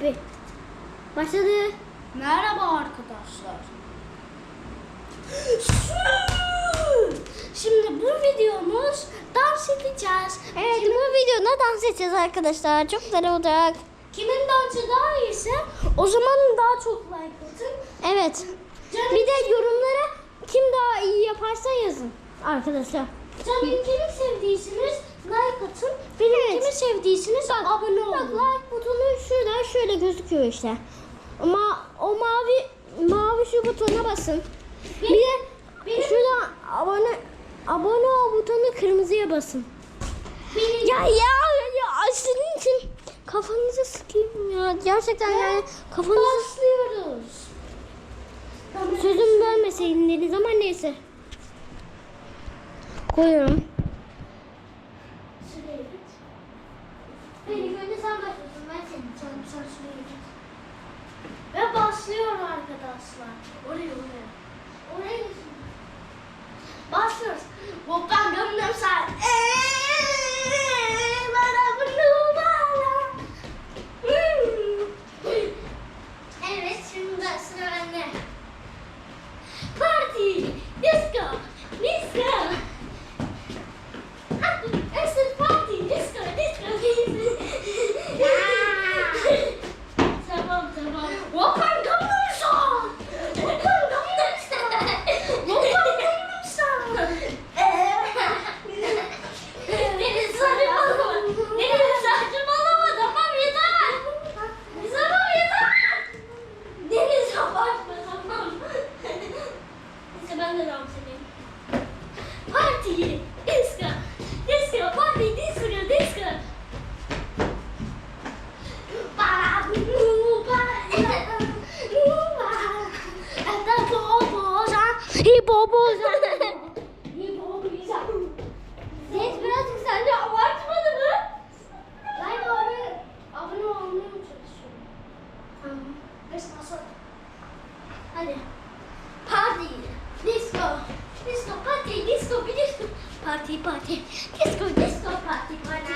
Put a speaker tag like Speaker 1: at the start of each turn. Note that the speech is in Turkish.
Speaker 1: Bir. Başladı.
Speaker 2: Merhaba arkadaşlar. Şimdi bu videomuz dans edeceğiz.
Speaker 1: Evet bu videoda dans edeceğiz arkadaşlar. Çok güzel olacak.
Speaker 2: Kimin dansı daha iyiyse o zaman daha çok like atın.
Speaker 1: Evet.
Speaker 2: Canım,
Speaker 1: Bir de yorumlara kim daha iyi yaparsa yazın arkadaşlar.
Speaker 2: canım kimi sevdiyseniz like atın. Benim kimi sevdiyseniz abone
Speaker 1: Bak
Speaker 2: olun.
Speaker 1: like butonu şurada şöyle gözüküyor işte. Ama o mavi mavi şu butona basın. Bir de
Speaker 2: benim-
Speaker 1: şurada abone abone ol butonu kırmızıya basın.
Speaker 2: Benim-
Speaker 1: Ya ya ya senin için kafanızı sıkayım ya. Gerçekten yani kafanızı
Speaker 2: Başlıyoruz.
Speaker 1: sözüm bölmeseydin dediniz ama neyse. Koyuyorum.
Speaker 2: Benim önce sen başlasın. Git. Ve başlıyor arkadaşlar. Oraya git. Başlıyoruz. Hoppan gömdüm sen. Eee, bana bunu bana. Hmm. Evet şimdi de sıra bende. Party, disco, disco. It's a party, disco, disco, disco. tamam tamam. Volkan Gangnam Style. Volkan Gangnam Style. Volkan Gangnam Style. Deniz saçmalama. Deniz saçmalama. Tamam yeter. Tamam yeter. Deniz abartma tamam. Neyse ben de dans edeyim. Party, disco, disco, party, disco, disco. Para, nu, para, nu, para. Esta boboza, hipoboza. Hipoboza. Ses birazcık sence de abone, olmaya mı çalışıyorum? Tamam. Hadi. Party, disco, disco, party, disco, disco. Party, party, disco, disco, party, party,